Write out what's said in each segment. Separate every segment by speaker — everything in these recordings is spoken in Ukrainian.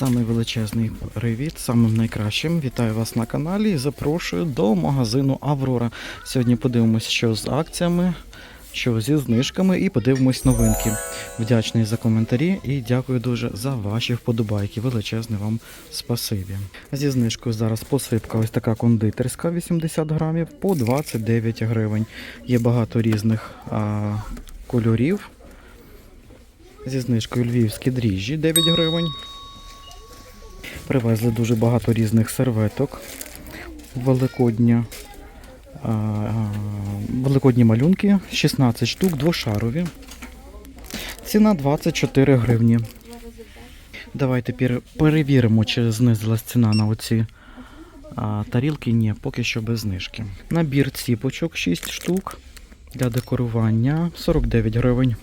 Speaker 1: Самий величезний привіт, самим найкращим. Вітаю вас на каналі і запрошую до магазину Аврора. Сьогодні подивимось, що з акціями, що зі знижками, і подивимось новинки. Вдячний за коментарі і дякую дуже за ваші вподобайки. Величезне вам спасибі. Зі знижкою зараз посипка ось така кондитерська 80 грамів по 29 гривень. Є багато різних а, кольорів. Зі знижкою львівські дріжджі 9 гривень. Привезли дуже багато різних серветок. Великодня. Великодні малюнки, 16 штук, двошарові. Ціна 24 гривні. Давайте перевіримо, чи знизилась ціна на оці тарілки. Ні, поки що без знижки. Набір ціпочок 6 штук для декорування 49 гривень.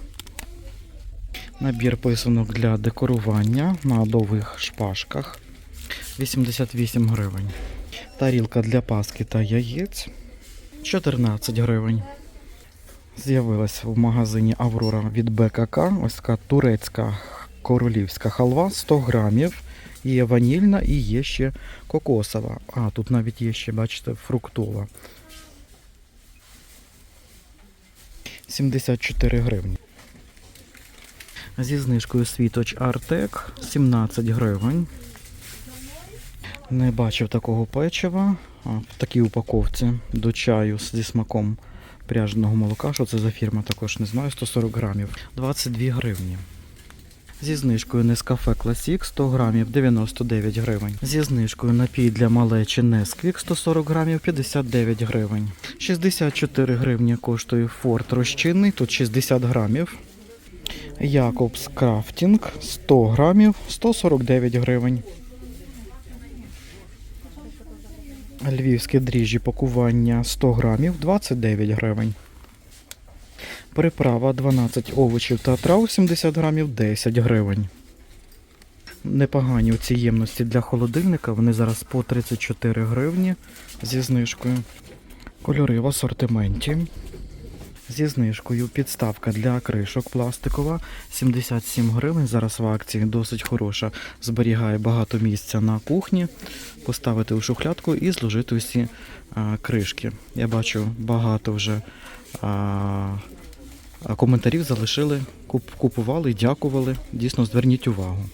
Speaker 1: Набір писанок для декорування на довгих шпажках 88 гривень. Тарілка для паски та яєць 14 гривень. З'явилась в магазині Аврора від БКК. Ось така турецька королівська халва 100 грамів. Є ванільна і є ще кокосова. А, тут навіть є ще, бачите, фруктова. 74 гривні. Зі знижкою світоч Артек 17 гривень. Не бачив такого печива. В такій упаковці до чаю зі смаком пряженого молока. Що це за фірма, також не знаю. 140 грамів. 22 гривні. Зі знижкою Nescafe Classic 100 грамів 99 гривень. Зі знижкою напій для малечі Nesquik 140 грамів 59 гривень. 64 гривні коштує Форт розчинний, тут 60 грамів. Якобс Крафтінг 100 грамів 149 гривень. Львівське дріжджі пакування 100 грамів 29 гривень. Приправа 12 овочів та трав 70 грамів 10 гривень. Непогані ці ємності для холодильника. Вони зараз по 34 гривні зі знижкою. Кольори в асортименті. Зі знижкою підставка для кришок пластикова 77 гривень. Зараз в акції досить хороша. Зберігає багато місця на кухні. Поставити у шухлядку і зложити усі а, кришки. Я бачу багато вже а, а, коментарів залишили, куп, купували, дякували. Дійсно, зверніть увагу.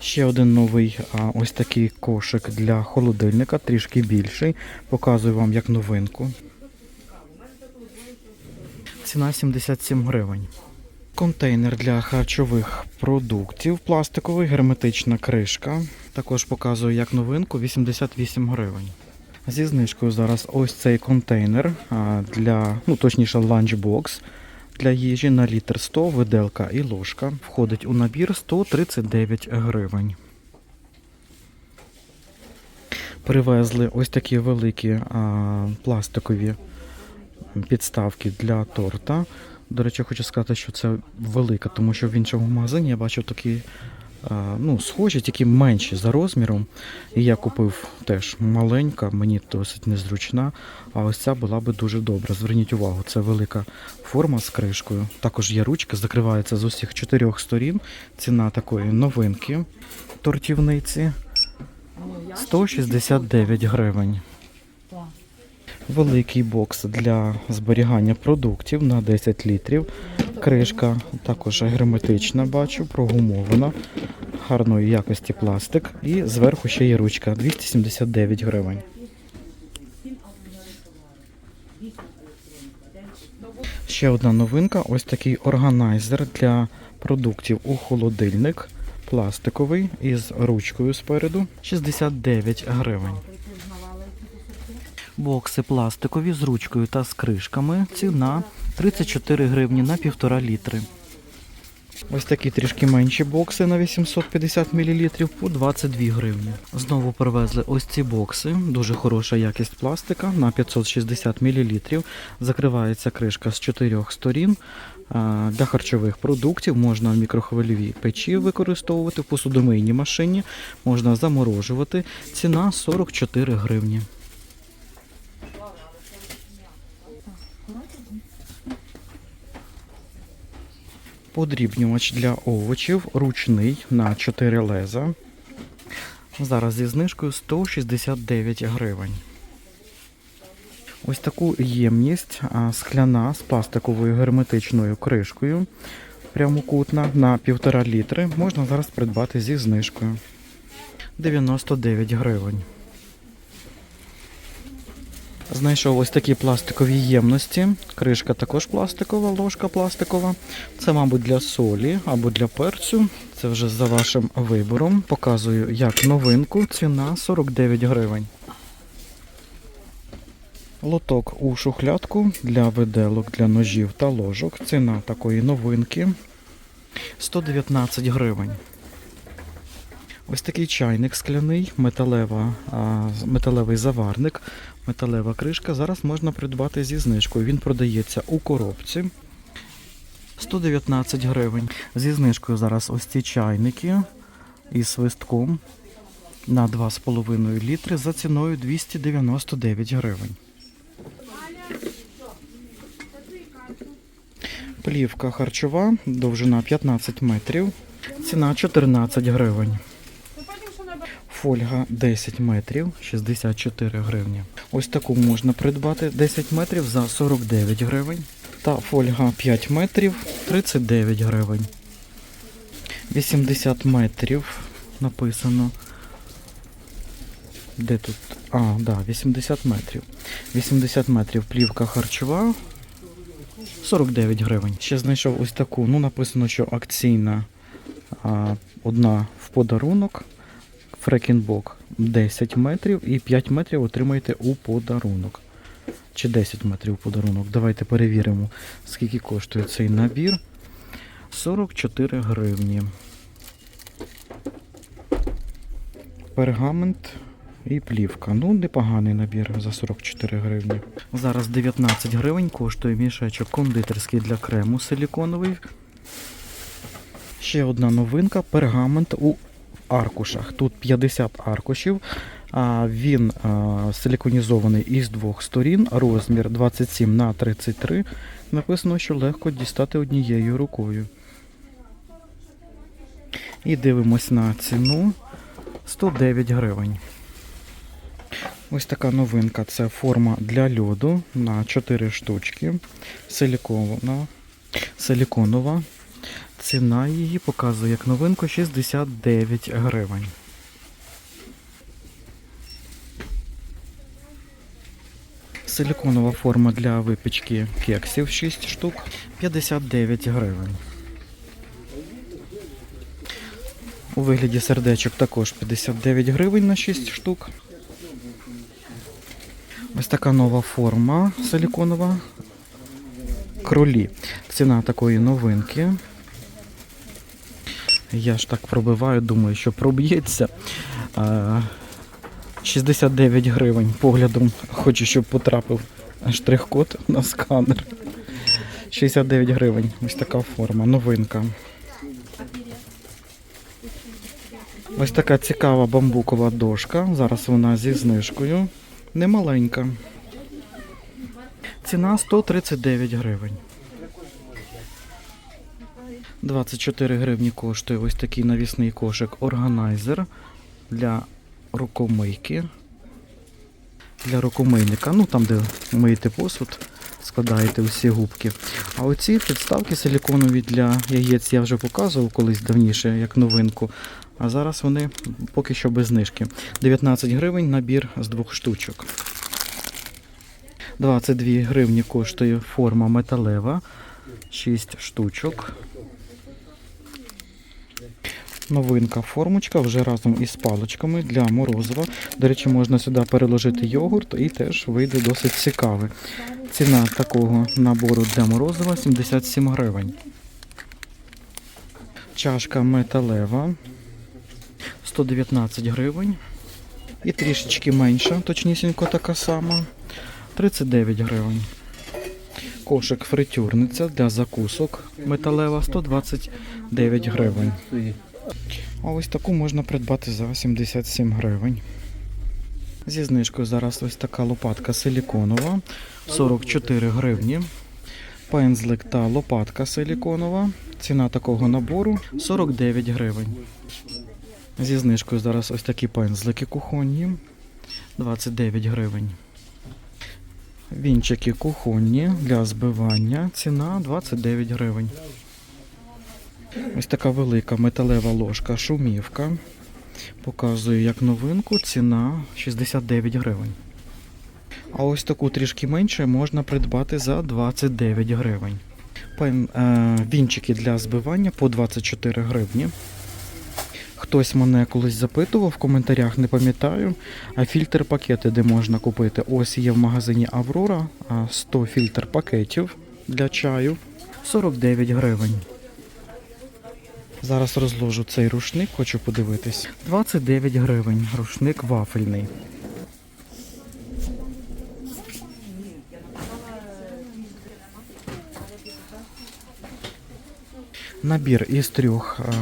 Speaker 1: Ще один новий а, ось такий кошик для холодильника, трішки більший. Показую вам як новинку. Ціна 77 гривень. Контейнер для харчових продуктів, пластиковий, герметична кришка. Також показую як новинку 88 гривень. Зі знижкою зараз ось цей контейнер для, ну точніше, ланчбокс для їжі на літр 100, виделка і ложка. Входить у набір 139 гривень. Привезли ось такі великі а, пластикові підставки для торта. До речі, хочу сказати, що це велика, тому що в іншому магазині я бачив такі ну, схожі, тільки менші за розміром. І я купив теж маленька, мені досить незручна. А ось ця була би дуже добра. Зверніть увагу, це велика форма з кришкою. Також є ручка, закривається з усіх чотирьох сторін. Ціна такої новинки тортівниці 169 гривень. Великий бокс для зберігання продуктів на 10 літрів. Кришка також герметична, бачу, прогумована, гарної якості пластик. І зверху ще є ручка 279 гривень. Ще одна новинка: ось такий органайзер для продуктів у холодильник. Пластиковий із ручкою спереду 69 гривень. Бокси пластикові з ручкою та з кришками. Ціна 34 гривні на півтора літри. Ось такі трішки менші бокси на 850 мл по 22 гривні. Знову привезли ось ці бокси. Дуже хороша якість пластика на 560 мл. Закривається кришка з чотирьох сторін. Для харчових продуктів можна в мікрохвильовій печі використовувати, в посудомийній машині, можна заморожувати. Ціна 44 гривні. Подрібнювач для овочів ручний на 4 леза Зараз зі знижкою 169 гривень. Ось таку ємність скляна з пластиковою герметичною кришкою прямокутна на 1,5 літри можна зараз придбати зі знижкою. 99 гривень. Знайшов ось такі пластикові ємності. Кришка також пластикова, ложка пластикова. Це, мабуть, для солі або для перцю. Це вже за вашим вибором. Показую як новинку. Ціна 49 гривень. Лоток у шухлядку для виделок, для ножів та ложок. Ціна такої новинки 119 гривень. Ось такий чайник скляний, металева, металевий заварник, металева кришка. Зараз можна придбати зі знижкою. Він продається у коробці. 119 гривень. Зі знижкою зараз ось ці чайники із свистком на 2,5 літри за ціною 299 гривень. Плівка харчова, довжина 15 метрів, ціна 14 гривень. Фольга 10 метрів, 64 гривні. Ось таку можна придбати 10 метрів за 49 гривень. Та фольга 5 метрів 39 гривень. 80 метрів написано. Де тут? А, да, 80 метрів. 80 метрів плівка харчова. 49 гривень. Ще знайшов ось таку. Ну, написано, що акційна а, одна в подарунок. Фрекінбок 10 метрів і 5 метрів отримаєте у подарунок. Чи 10 метрів у подарунок. Давайте перевіримо, скільки коштує цей набір. 44 гривні. Пергамент і плівка. Ну, непоганий набір за 44 гривні. Зараз 19 гривень коштує мішечок кондитерський для крему силіконовий. Ще одна новинка пергамент у аркушах. Тут 50 аркушів. Він силіконізований із двох сторін, розмір 27 на 33. Написано, що легко дістати однією рукою. І дивимось на ціну 109 гривень. Ось така новинка. Це форма для льоду на 4 штучки. Силіконова. Ціна її показує як новинку 69 гривень. Силіконова форма для випічки кексів 6 штук 59 гривень. У вигляді сердечок також 59 гривень на 6 штук. Ось така нова форма силіконова. Кролі. Ціна такої новинки. Я ж так пробиваю, думаю, що проб'ється. 69 гривень. Поглядом хочу, щоб потрапив штрих-код на сканер. 69 гривень. Ось така форма, новинка. Ось така цікава бамбукова дошка. Зараз вона зі знижкою. Немаленька. Ціна 139 гривень. 24 гривні коштує ось такий навісний кошик органайзер для рукомийки. Для рукомийника, ну там, де миєте посуд, складаєте усі губки. А оці підставки силіконові для яєць я вже показував колись давніше, як новинку. А зараз вони поки що без знижки. 19 гривень набір з двох штучок. 22 гривні коштує форма металева. 6 штучок. Новинка формочка вже разом із паличками для морозива. До речі, можна сюди переложити йогурт і теж вийде досить цікавий. Ціна такого набору для морозива 77 гривень. Чашка металева 119 гривень. І трішечки менша, точнісінько така сама. 39 гривень. Кошик фритюрниця для закусок металева 129 гривень. А ось таку можна придбати за 77 гривень. Зі знижкою зараз ось така лопатка силіконова 44 гривні. Пензлик та лопатка силіконова. Ціна такого набору 49 гривень. Зі знижкою зараз ось такі пензлики кухонні. 29 гривень. Вінчики кухонні для збивання. Ціна 29 гривень. Ось така велика металева ложка шумівка. Показую як новинку. Ціна 69 гривень. А ось таку трішки менше можна придбати за 29 гривень. Е, вінчики для збивання по 24 гривні. Хтось мене колись запитував в коментарях, не пам'ятаю. А фільтр пакети, де можна купити. Ось є в магазині Аврора а, 100 фільтр пакетів для чаю 49 гривень. Зараз розложу цей рушник, хочу подивитись. 29 гривень. Рушник вафельний. Набір із трьох а,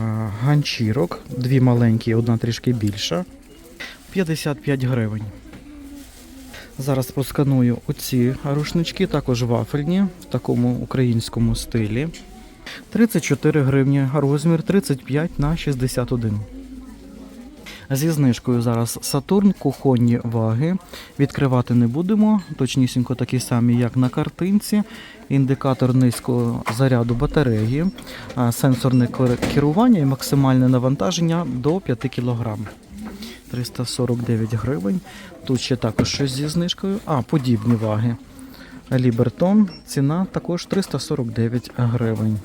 Speaker 1: ганчірок, дві маленькі, одна трішки більша. 55 гривень. Зараз просканую оці рушнички, також вафельні, в такому українському стилі. 34 гривні, розмір 35 на 61. Зі знижкою зараз Сатурн, кухонні ваги. Відкривати не будемо, точнісінько такі самі, як на картинці. Індикатор низького заряду батареї, сенсорне керування і максимальне навантаження до 5 кг. 349 гривень. Тут ще також щось зі знижкою. А, подібні ваги. Лібертон, ціна також 349 гривень.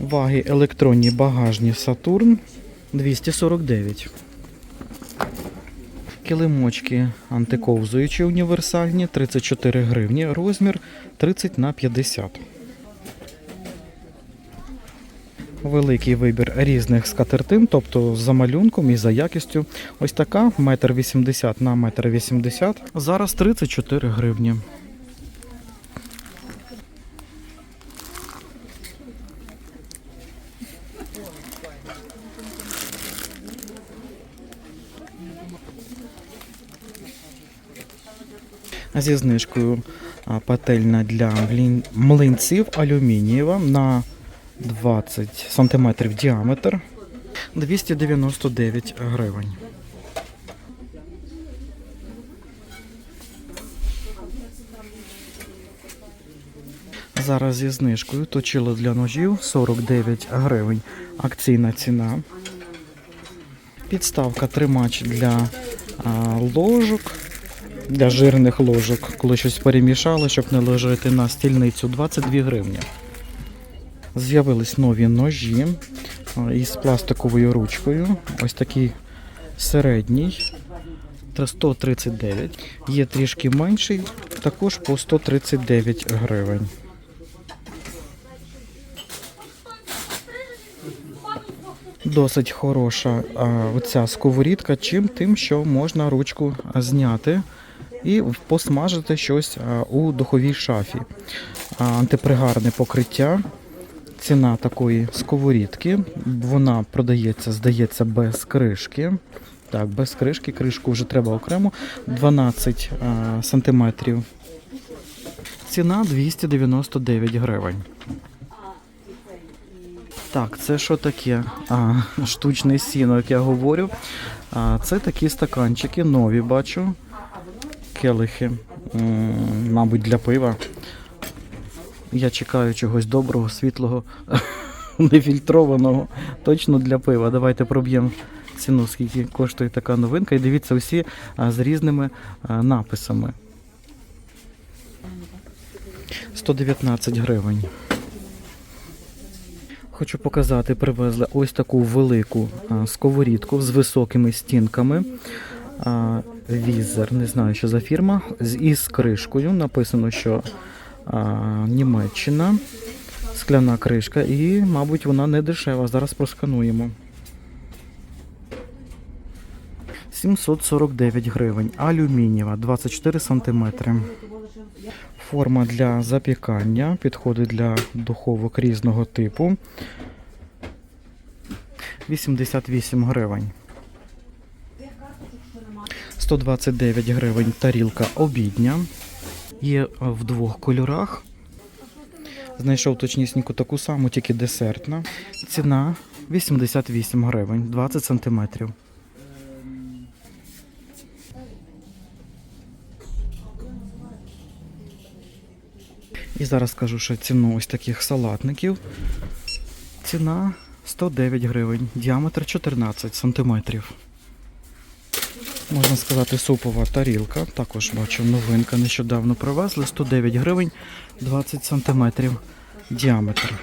Speaker 1: Ваги електронні багажні Сатурн 249. Килимочки антиковзуючі універсальні 34 гривні, розмір 30 на 50. Великий вибір різних скатертин, тобто за малюнком і за якістю. Ось така 1,80 на 1,80 м. Зараз 34 гривні. Зі знижкою а, пательня для млинців алюмінієва на 20 см діаметр 299 гривень. Зараз зі знижкою точило для ножів 49 гривень. Акційна ціна. Підставка тримач для а, ложок, для жирних ложок, коли щось перемішали, щоб не ложити на стільницю 22 гривні. З'явились нові ножі із пластиковою ручкою. Ось такий середній. 139. Є трішки менший, також по 139 гривень. Досить хороша а, оця сковорідка, чим тим, що можна ручку зняти і посмажити щось у духовій шафі. Антипригарне покриття. Ціна такої сковорідки. Вона продається, здається, без кришки. Так, без кришки. Кришку вже треба окремо. 12 а, сантиметрів. Ціна 299 гривень. Так, це що таке? А, штучне сіно, як я говорю. А, це такі стаканчики, нові бачу. Келихи. Мабуть, для пива. Я чекаю чогось доброго, світлого, нефільтрованого. Точно для пива. Давайте проб'ємо ціну, скільки коштує така новинка. І дивіться усі з різними написами. 119 гривень. Хочу показати, привезли ось таку велику сковорідку з високими стінками. Візер, не знаю, що за фірма, із кришкою. Написано, що а, Німеччина, скляна кришка, і, мабуть, вона не дешева. Зараз проскануємо. 749 гривень. Алюмінієва, 24 сантиметри. Форма для запікання, підходить для духовок різного типу. 88 гривень. 129 гривень тарілка обідня. Є в двох кольорах. Знайшов точнісіньку таку саму, тільки десертна. Ціна 88 гривень, 20 сантиметрів. І зараз скажу, що ціну ось таких салатників. Ціна 109 гривень, діаметр 14 сантиметрів. Можна сказати, супова тарілка. Також бачу, новинка нещодавно привезли. 109 гривень 20 сантиметрів діаметр.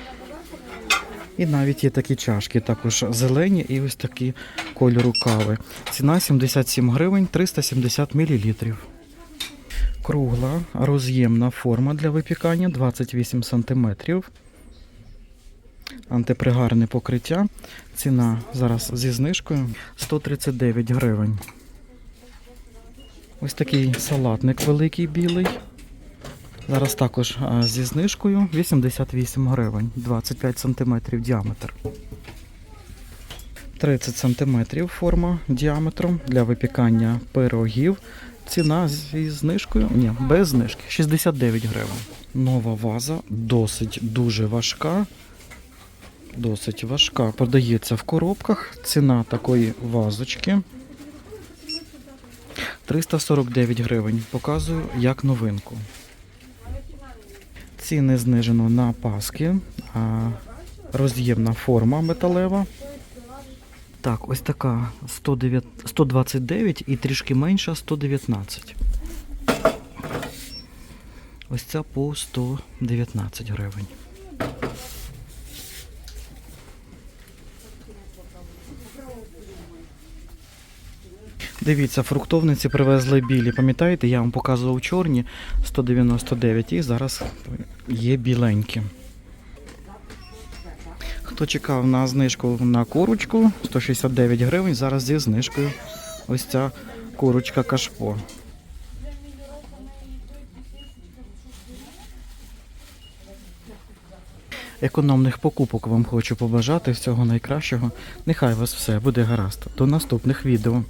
Speaker 1: І навіть є такі чашки, також зелені і ось такі кольору кави. Ціна 77 гривень 370 мл. Кругла роз'ємна форма для випікання 28 см. Антипригарне покриття. Ціна зараз зі знижкою 139 гривень. Ось такий салатник великий білий. Зараз також зі знижкою 88 гривень, 25 см діаметр. 30 см форма діаметром для випікання пирогів. Ціна зі знижкою, ні, без знижки 69 гривень. Нова ваза, досить дуже важка. Досить важка. Продається в коробках. Ціна такої вазочки 349 гривень. Показую як новинку. Ціни знижено на паски. А, роз'ємна форма металева. Так, ось така 109, 129 і трішки менша 119. Ось ця по 119 гривень. Дивіться, фруктовниці привезли білі. Пам'ятаєте, я вам показував чорні 199 і зараз є біленькі. Хто чекав на знижку на курочку 169 гривень, зараз зі знижкою ось ця курочка кашпо. Економних покупок вам хочу побажати всього найкращого. Нехай вас все буде гаразд. До наступних відео.